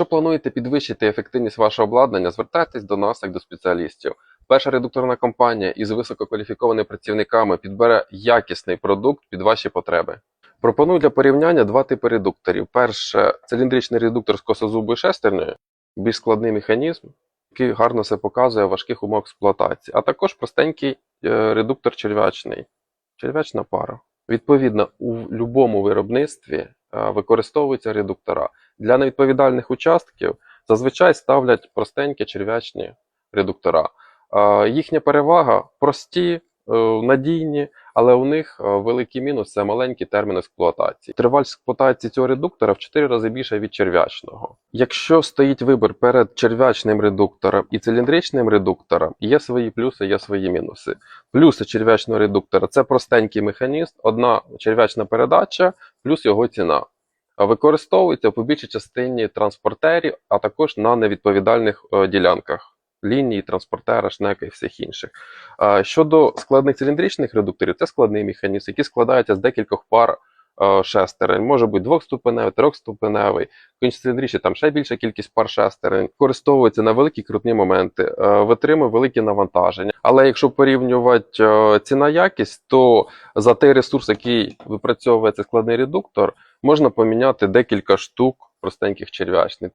Якщо плануєте підвищити ефективність вашого обладнання, звертайтесь до нас як до спеціалістів. Перша редукторна компанія із висококваліфікованими працівниками підбере якісний продукт під ваші потреби. Пропоную для порівняння два типи редукторів. Перше циліндричний редуктор з косозубою шестернею, більш складний механізм, який гарно себе показує в важких умовах експлуатації, а також простенький е, редуктор черв'ячний, черв'ячна пара. Відповідно, у будь-якому виробництві використовуються редуктора. Для невідповідальних участків зазвичай ставлять простенькі черв'ячні редуктора. Е, Їхня перевага прості, е, надійні, але у них е, великий мінус це маленький термін експлуатації. Тривалість експлуатації цього редуктора в 4 рази більше від черв'ячного. Якщо стоїть вибір перед черв'ячним редуктором і циліндричним редуктором, є свої плюси, є свої мінуси. Плюси черв'ячного редуктора це простенький механізм, одна черв'ячна передача, плюс його ціна. Використовується по більшій частині транспортерів, а також на невідповідальних е, ділянках лінії, транспортера, шнека і всіх інших. Щодо складних циліндричних редукторів, це складний механізм, який складається з декількох пар шестерень. Може бути двохступеневий, трьохступеневий. Концентричі там ще більша кількість пар шестерень. Використовується на великі крутні моменти, е, витримує великі навантаження. Але якщо порівнювати е, ціна-якість, то за той ресурс, який випрацьовує цей складний редуктор, можна поміняти декілька штук простеньких черв'ячних.